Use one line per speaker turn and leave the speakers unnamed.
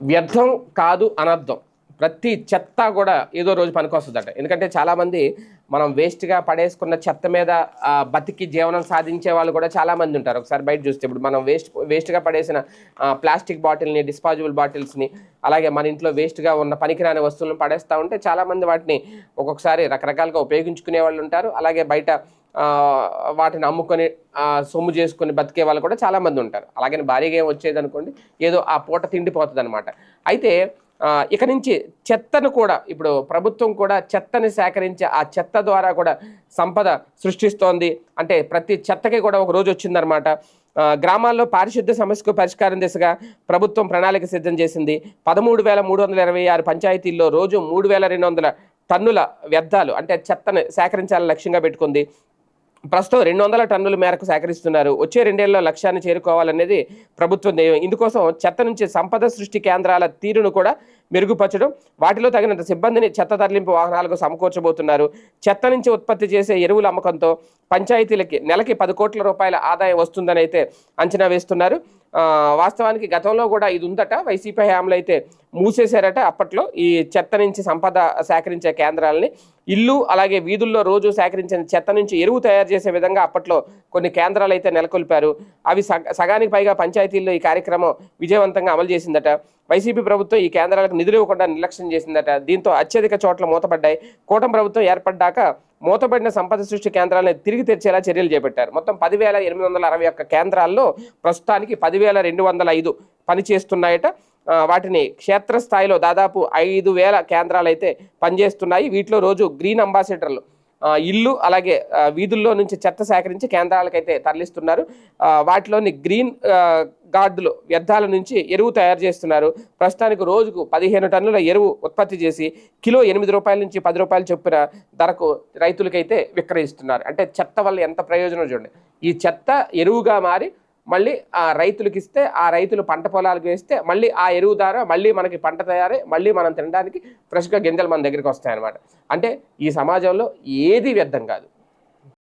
వ్యర్థం కాదు అనర్థం. ప్రతి చెత్త కూడా ఏదో రోజు పనికొస్తుందట. ఎందుకంటే చాలామంది మనం వేస్ట్గా పడేసుకున్న చెత్త మీద బతికి జీవనం సాధించే వాళ్ళు కూడా చాలామంది ఉంటారు. ఒకసారి బయట చూస్తే ఇప్పుడు మనం వేస్ట్ వేస్ట్గా పడేసిన ప్లాస్టిక్ బాటిల్ని డిస్పాజబుల్ బాటిల్స్ని అలాగే మన ఇంట్లో వేస్ట్గా ఉన్న పనికిరాని వస్తువులను పడేస్తూ ఉంటే చాలామంది వాటిని ఒక్కొక్కసారి రకరకాలుగా ఉపయోగించుకునే వాళ్ళు ఉంటారు. అలాగే బయట వాటిని అమ్ముకొని సొమ్ము చేసుకొని బతికే వాళ్ళు కూడా చాలామంది ఉంటారు. అలాగని భారీగా ఏం వచ్చేది అనుకోండి ఏదో ఆ పూట తిండిపోతుంది అనమాట అయితే ఇక నుంచి చెత్తను కూడా ఇప్పుడు ప్రభుత్వం కూడా చెత్తని సేకరించి ఆ చెత్త ద్వారా కూడా సంపద సృష్టిస్తోంది. అంటే ప్రతి చెత్తకి కూడా ఒక రోజు వచ్చిందనమాట గ్రామాల్లో పారిశుద్ధ సమస్యకు పరిష్కారం దిశగా ప్రభుత్వం ప్రణాళిక సిద్ధం చేసింది. పదమూడు వేల మూడు వందల ఇరవై ఆరు పంచాయతీల్లో రోజు మూడు వేల రెండు వందల టన్నుల వ్యర్థాలు అంటే చెత్తను సేకరించాలని లక్ష్యంగా పెట్టుకుంది. ప్రస్తుతం రెండు వందల టన్నుల మేరకు సేకరిస్తున్నారు. వచ్చే రెండేళ్ళలో లక్ష్యాన్ని చేరుకోవాలనేది ప్రభుత్వం ధ్యేయం. ఇందుకోసం చెత్త నుంచి సంపద సృష్టి కేంద్రాల తీరును కూడా మెరుగుపరచడం వాటిలో తగినంత సిబ్బందిని చెత్త తరలింపు వాహనాలకు సమకూర్చబోతున్నారు. చెత్త నుంచి ఉత్పత్తి చేసే ఎరువుల అమ్మకంతో పంచాయతీలకి నెలకి పది కోట్ల రూపాయల ఆదాయం వస్తుందని అయితే అంచనా వేస్తున్నారు. వాస్తవానికి గతంలో కూడా ఇది ఉందట. వైసీపీ హయాంలో అయితే మూసేశారట అప్పట్లో ఈ చెత్త నుంచి సంపద సేకరించే కేంద్రాలని. ఇల్లు అలాగే వీధుల్లో రోజు సేకరించిన చెత్త నుంచి ఎరువు తయారు చేసే విధంగా అప్పట్లో కొన్ని కేంద్రాలు అయితే నెలకొల్పారు. అవి సగ సగానికి పైగా పంచాయతీల్లో ఈ కార్యక్రమం విజయవంతంగా అమలు చేసిందట. వైసీపీ ప్రభుత్వం ఈ కేంద్రాలకు నిధులు ఇవ్వకుండా నిర్లక్ష్యం చేసిందట. దీంతో అత్యధిక చోట్ల మూతపడ్డాయి. కూటమి ప్రభుత్వం ఏర్పడ్డాక మూతపడిన సంపద సృష్టి కేంద్రాలను తిరిగి తెచ్చేలా చర్యలు చేపట్టారు. మొత్తం పదివేల ఎనిమిది వందల అరవై ఒక్క కేంద్రాల్లో ప్రస్తుతానికి పదివేల రెండు వందల ఐదు పనిచేస్తున్నాయట. వాటిని క్షేత్రస్థాయిలో దాదాపు ఐదు వేల కేంద్రాలు అయితే పనిచేస్తున్నాయి. వీటిలో రోజు గ్రీన్ అంబాసిడర్లు ఇల్లు అలాగే వీధుల్లో నుంచి చెత్త సేకరించి కేంద్రాలకైతే తరలిస్తున్నారు. వాటిలోని గ్రీన్ గార్డులు వ్యర్థాల నుంచి ఎరువు తయారు చేస్తున్నారు. ప్రస్తుతానికి రోజుకు పదిహేను టన్నుల ఎరువు ఉత్పత్తి చేసి కిలో ఎనిమిది రూపాయల నుంచి పది రూపాయలు చొప్పున ధరకు రైతులకైతే విక్రయిస్తున్నారు. అంటే చెత్త వల్ల ఎంత ప్రయోజనం చూడండి. ఈ చెత్త ఎరువుగా మారి మళ్ళీ ఆ రైతులకు ఇస్తే ఆ రైతులు పంట పొలాలకు వేస్తే మళ్ళీ ఆ ఎరువు ద్వారా మళ్ళీ మనకి పంట తయారై మళ్ళీ మనం తినడానికి ఫ్రెష్గా గింజలు మన దగ్గరికి వస్తాయన్నమాట. అంటే ఈ సమాజంలో ఏది వ్యర్థం కాదు.